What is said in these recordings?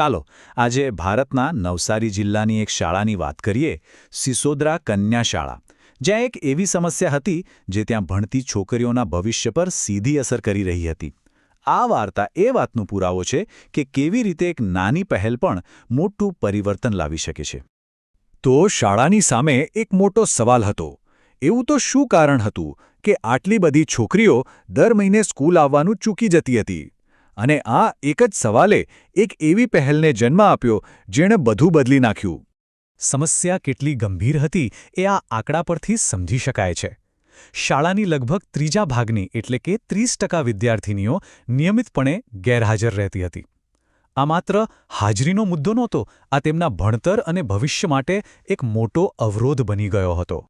ચાલો, આજે ભારતના નવસારી જિલ્લાની એક શાળાની વાત કરીએ, સિસોદરા કન્યા શાળા. જ્યાં એક એવી સમસ્યા હતી, જે ત્યાં ભણતી છોકરીઓના ભવિષ્ય પર સીધી અસર કરી રહી હતી. આ વાર્તા એ વાતનો પુરાવો છે કે કેવી રીતે એક નાની પહેલ પણ મોટું પરિવર્તન લાવી શકે છે. તો શાળાની સામે એક મોટો સવાલ હતો. એવું તો શું કારણ હતું કે આટલી બધી છોકરીઓ દર મહિને સ્કૂલ આવવાનું ચૂકી જતી હતી? અને આ એક જ સવાલે એક એવી પહેલને જન્મ આપ્યો જેણે બધું બદલી નાખ્યું. સમસ્યા કેટલી ગંભીર હતી એ આ આંકડા પરથી સમજી શકાય છે. શાળાની લગભગ ત્રીજા ભાગની એટલે કે ત્રીસ ટકા વિદ્યાર્થીનીઓ નિયમિતપણે ગેરહાજર રહેતી હતી. આ માત્ર હાજરીનો મુદ્દો નહોતો, આ તેમના ભણતર અને ભવિષ્ય માટે એક મોટો અવરોધ બની ગયો હતો.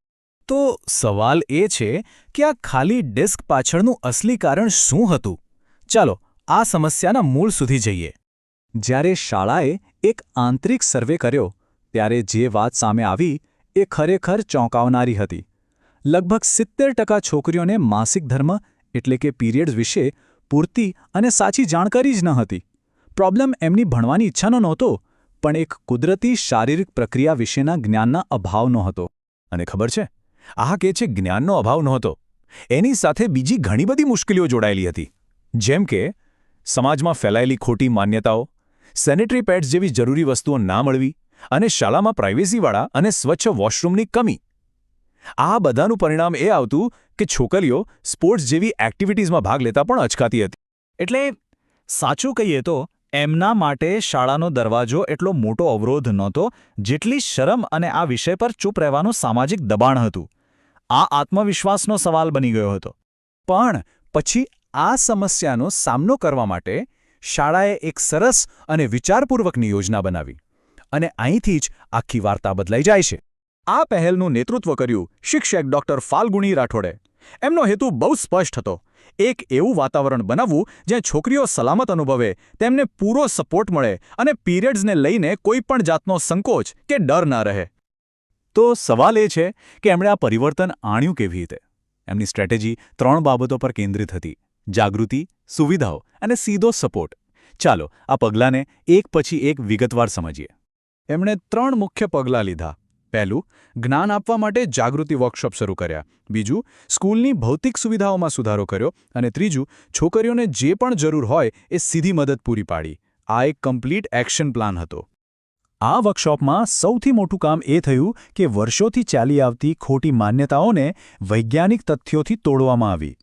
તો સવાલ એ છે કે આ ખાલી ડેસ્ક પાછળનું અસલી કારણ શું હતું? ચાલો આ સમસ્યાના મૂળ સુધી જઈએ. જ્યારે શાળાએ એક આંતરિક સર્વે કર્યો, ત્યારે જે વાત સામે આવી, એ ખરેખર ચોંકાવનારી હતી. લગભગ સિત્તેર ટકા છોકરીઓને માસિક ધર્મ એટલે કે પીરિયડ્સ વિશે પૂરતી અને સાચી જાણકારી જ ન હતી. પ્રોબ્લેમ એમની ભણવાની ઈચ્છાનો નહોતો, પણ એક કુદરતી શારીરિક પ્રક્રિયા વિશેના જ્ઞાનના અભાવનો હતો અને ખબર છે? આ કે છે, જ્ઞાનનો અભાવ નહોતો. એની સાથે બીજી ઘણી બધી મુશ્કેલીઓ જોડાયેલી હતી. જેમ કે સમાજમાં ફેલાયેલી ખોટી માન્યતાઓ, સેનેટરી પેડ્સ જેવી જરૂરી વસ્તુઓ ના મળવી અને શાળામાં પ્રાઇવેસીવાળા અને સ્વચ્છ વોશરૂમની કમી. આ બધાનું પરિણામ એ આવતું કે છોકરીઓ સ્પોર્ટ્સ જેવી એક્ટિવિટીઝમાં ભાગ લેતા પણ અચકાતી હતી. એટલે સાચું કહીએ તો, એમના માટે શાળાનો દરવાજો એટલો મોટો અવરોધ નહોતો જેટલી શરમ અને આ વિષય પર ચૂપ રહેવાનું સામાજિક દબાણ હતું. આ આત્મવિશ્વાસનો સવાલ બની ગયો હતો. પણ પછી આ સમસ્યાનો સામનો કરવા માટે શાળાએ એક સરસ અને વિચારપૂર્વકની યોજના બનાવી અને અહીંથી જ આખી વાર્તા બદલાઈ જાય છે. આ પહેલનું નેતૃત્વ કર્યું શિક્ષક ડોક્ટર ફાલ્ગુણી રાઠોડે. એમનો હેતુ બહુ સ્પષ્ટ હતો. એક એવું વાતાવરણ બનાવવું જ્યાં છોકરીઓ સલામત અનુભવે, તેમને પૂરો સપોર્ટ મળે અને પીરિયડ્સને લઈને કોઈ પણ જાતનો સંકોચ કે ડર ન રહે. તો સવાલ એ છે કે એમણે આ પરિવર્તન આણ્યું કેવી રીતે? એમની સ્ટ્રેટેજી ત્રણ બાબતો પર કેન્દ્રિત હતી. જાગૃતિ, સુવિધાઓ અને સીધો સપોર્ટ. ચાલો, આ પગલાંને એક પછી એક વિગતવાર સમજીએ. એમણે ત્રણ મુખ્ય પગલાં લીધા. પહેલું, જ્ઞાન આપવા માટે જાગૃતિ વર્કશોપ શરૂ કર્યા. બીજું, સ્કૂલની ભૌતિક સુવિધાઓમાં સુધારો કર્યો. અને ત્રીજું, છોકરીઓને જે પણ જરૂર હોય એ સીધી મદદ પૂરી પાડી. આ એક કમ્પ્લીટ એક્શન પ્લાન હતો. આ વર્કશોપમાં સૌથી મોટું કામ એ થયું કે વર્ષોથી ચાલી આવતી ખોટી માન્યતાઓને વૈજ્ઞાનિક તથ્યોથી તોડવામાં આવી.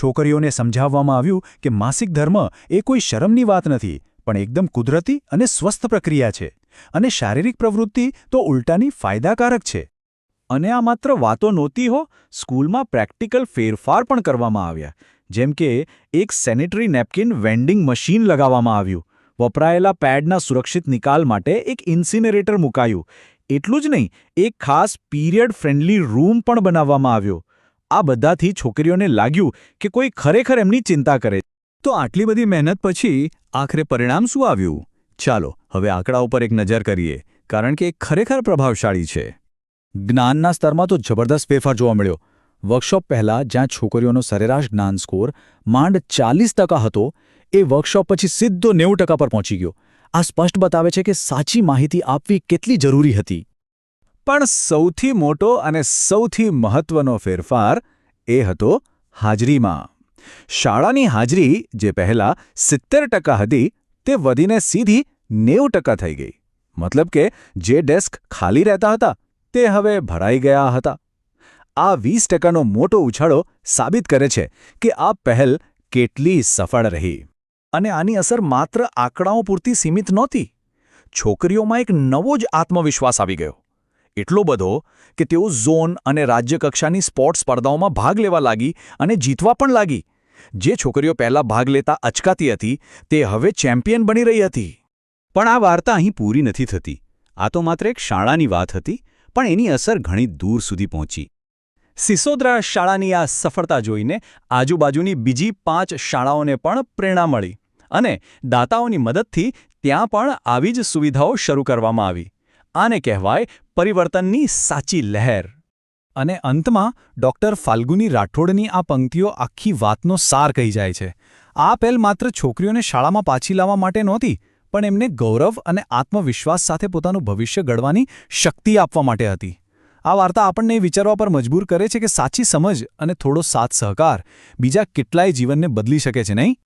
છોકરીઓને સમજાવવામાં આવ્યું કે માસિક ધર્મ એ કોઈ શરમની વાત નથી, પણ એકદમ કુદરતી અને સ્વસ્થ પ્રક્રિયા છે અને શારીરિક પ્રવૃત્તિ તો ઉલટાની ફાયદાકારક છે. અને આ માત્ર વાતો નહોતી હો, સ્કૂલમાં પ્રેક્ટિકલ ફેરફાર પણ કરવામાં આવ્યા, જેમ કે એક સેનેટરી નેપકિન વેન્ડિંગ મશીન લગાવવામાં આવ્યું, વપરાયેલા પેડના સુરક્ષિત નિકાલ માટે એક ઇન્સિનેરેટર મુકાયું. એટલું જ નહીં, એક ખાસ પીરિયડ ફ્રેન્ડલી રૂમ પણ બનાવવામાં આવ્યો આ બધાથી છોકરીઓને લાગ્યું કે કોઈ ખરેખર એમની ચિંતા કરે તો આટલી બધી મહેનત પછી આખરે પરિણામ શું આવ્યું? ચાલો, હવે આંકડા ઉપર એક નજર કરીએ, કારણ કે એ ખરેખર પ્રભાવશાળી છે. જ્ઞાનના સ્તરમાં તો જબરદસ્ત ફેરફાર જોવા મળ્યો. વર્કશોપ પહેલાં જ્યાં છોકરીઓનો સરેરાશ જ્ઞાન સ્કોર માંડ ચાલીસ હતો, એ વર્કશોપ પછી સીધો નેવું પર પહોંચી ગયો. આ સ્પષ્ટ બતાવે છે કે સાચી માહિતી આપવી કેટલી જરૂરી હતી. પણ સૌથી મોટો અને સૌથી મહત્વનો ફેરફાર એ હતો હાજરીમાં. શાળાની હાજરી જે પહેલાં સિત્તેર ટકા હતી તે વધીને સીધી નેવું ટકા થઈ ગઈ. મતલબ કે જે ડેસ્ક ખાલી રહેતા હતા તે હવે ભરાઈ ગયા હતા. આ વીસ ટકાનો મોટો ઉછાળો સાબિત કરે છે કે આ પહેલ કેટલી સફળ રહી. અને આની અસર માત્ર આંકડાઓ પૂરતી સીમિત નહોતી. છોકરીઓમાં એક નવો જ આત્મવિશ્વાસ આવી ગયો. એટલો બધો કે તેઓ ઝોન અને રાજ્યકક્ષાની સ્પોર્ટ્સ સ્પર્ધાઓમાં ભાગ લેવા લાગી અને જીતવા પણ લાગી. જે છોકરીઓ પહેલાં ભાગ લેતા અચકાતી હતી, તે હવે ચેમ્પિયન બની રહી હતી. પણ આ વાર્તા અહીં પૂરી નથી થતી. આ તો માત્ર એક શાળાની વાત હતી, પણ એની અસર ઘણી દૂર સુધી પહોંચી. સિસોદરા શાળાની આ સફળતા જોઈને આજુબાજુની બીજી પાંચ શાળાઓને પણ પ્રેરણા મળી અને દાતાઓની મદદથી ત્યાં પણ આવી જ સુવિધાઓ શરૂ કરવામાં આવી. આને કહેવાય પરિવર્તનની સાચી લહેર. અને અંતમાં, ડોક્ટર ફાલ્ગુની રાઠોડની આ પંક્તિઓ આખી વાતનો સાર કહી જાય છે. આ પહેલ માત્ર છોકરીઓને શાળામાં પાછી લાવવા માટે નહોતી, પણ એમને ગૌરવ અને આત્મવિશ્વાસ સાથે પોતાનું ભવિષ્ય ઘડવાની શક્તિ આપવા માટે હતી. આ વાર્તા આપણને એ વિચારવા પર મજબૂર કરે છે કે સાચી સમજ અને થોડો સાથ સહકાર બીજા કેટલાય જીવનને બદલી શકે છે, નહીં?